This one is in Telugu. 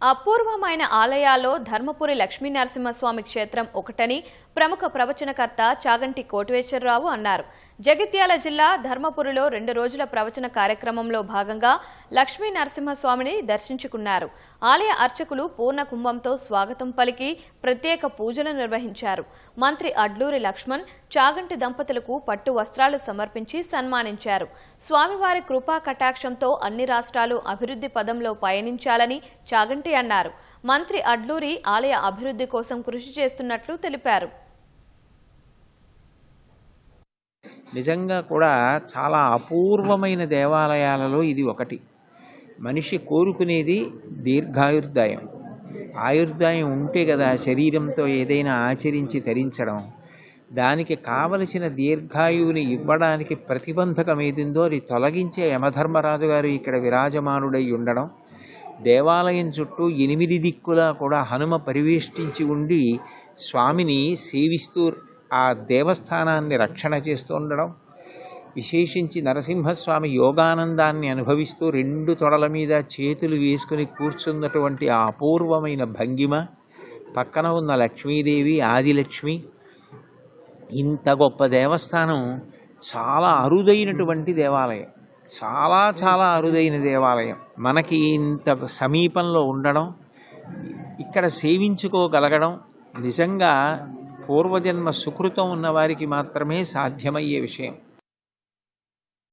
అపూర్వమైన ఆలయాల్లో ధర్మపురి లక్ష్మీనరసింహస్వామి క్షేత్రం ఒకటని ప్రముఖ ప్రవచనకర్త చాగంటి కోటేశ్వరరావు అన్నారు. జగిత్యాల జిల్లా ధర్మపురిలో రెండు రోజుల ప్రవచన కార్యక్రమంలో భాగంగా లక్ష్మీ నరసింహస్వామిని దర్శించుకున్నారు. ఆలయ అర్చకులు పూర్ణ కుంభంతో స్వాగతం పలికి ప్రత్యేక పూజలు నిర్వహించారు. మంత్రి అడ్లూరి లక్ష్మణ్ చాగంటి దంపతులకు పట్టు వస్త్రాలు సమర్పించి సన్మానించారు. స్వామివారి కృపా కటాక్షంతో అన్ని రాష్ట్రాలు అభివృద్ధి పదంలో పయనించాలని చాగంటి అన్నారు. మంత్రి అడ్లూరి ఆలయ అభివృద్ధి కోసం కృషి చేస్తున్నట్లు తెలిపారు. నిజంగా కూడా చాలా అపూర్వమైన దేవాలయాలలో ఇది ఒకటి. మనిషి కోరుకునేది దీర్ఘాయుర్దాయం. ఆయుర్దాయం ఉంటే కదా శరీరంతో ఏదైనా ఆచరించి ధరించడం. దానికి కావలసిన దీర్ఘాయువుని ఇవ్వడానికి ప్రతిబంధకం ఏదిందో అది తొలగించే యమధర్మరాజు గారు ఇక్కడ విరాజమానుడై ఉండడం. దేవాలయం చుట్టూ ఎనిమిది దిక్కులా కూడా హనుమ పరివేష్టించి ఉండి స్వామిని సేవిస్తూ ఆ దేవస్థానాన్ని రక్షణ చేస్తూ ఉండడం విశేషించి నరసింహస్వామి యోగానందాన్ని అనుభవిస్తూ రెండు తొడల మీద చేతులు వేసుకుని కూర్చున్నటువంటి ఆ అపూర్వమైన భంగిమ పక్కన ఉన్న లక్ష్మీదేవి ఆదిలక్ష్మి ఇంత గొప్ప దేవస్థానం చాలా అరుదైనటువంటి దేవాలయం. చాలా చాలా అరుదైన దేవాలయం. మనకి ఇంత సమీపంలో ఉండడం ఇక్కడ సేవించుకోగలగడం నిజంగా పూర్వజన్మ సుకృతం ఉన్న వారికి మాత్రమే సాధ్యమయ్యే విషయం